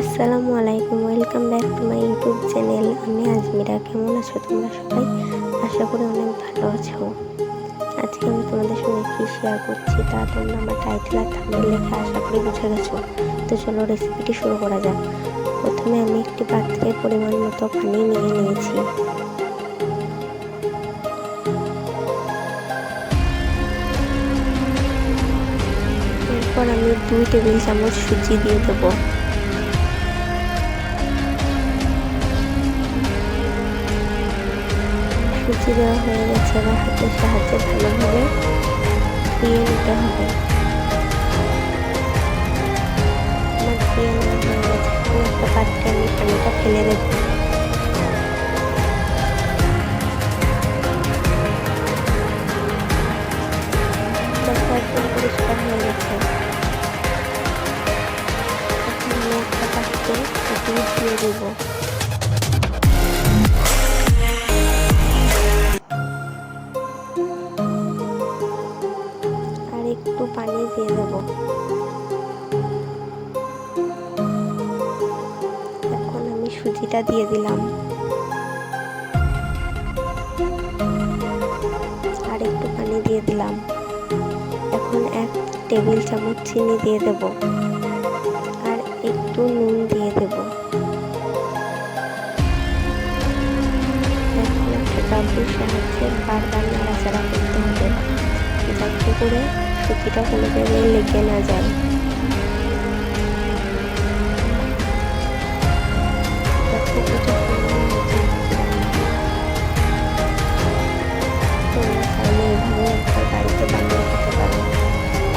আসসালামু আলাইকুম, welcome back to my YouTube channel. আমি আজমিরা, কেমন আছো তোমরা সবাই? আশা করি অনেক ভালো আছো। আজকে আমি তোমাদের সঙ্গে কী শেয়ার করছি তা তোমরা আমার টাইটেল আর থাম্বনেল লেখা আশা করি বুঝে গেছো। তো চলো রেসিপিটি শুরু করা যাক। প্রথমে আমি একটি পাত্রে পরিমাণ মতো পানি নিয়ে নিয়েছি। এরপর আমি দুই টেবিল চামচ সুজি দিয়ে দেবো। সুজি দেওয়া হয়ে গেছে এবার হাতের সাহায্যে ভালোভাবে দিয়ে নিতে হবে। আমার দিয়ে ফেলে দেব। পরিষ্কার হয়ে গেছে। দেবো। পানি দিয়ে দেব। এখন আমি সুজিটা দিয়ে দিলাম। আর একটু পানি দিয়ে দিলাম। এখন এক টেবিল চামচ চিনি দিয়ে দেব। আর একটু নুন দিয়ে দেব। এখন একটা সাহায্যে বারবার নাড়াচাড়া করতে হবে। যাতে করে সুতিটা কোনো জায়গায় লেগে না যায়।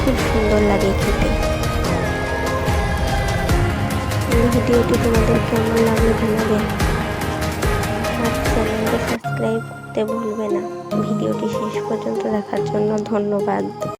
খুব সুন্দর লাগে খেতে। ভিডিওটি তোমাদের কেমন লাগল জানাবে? আর চ্যানেলকে সাবস্ক্রাইব করতে ভুলবে না। ভিডিওটি শেষ পর্যন্ত দেখার জন্য ধন্যবাদ।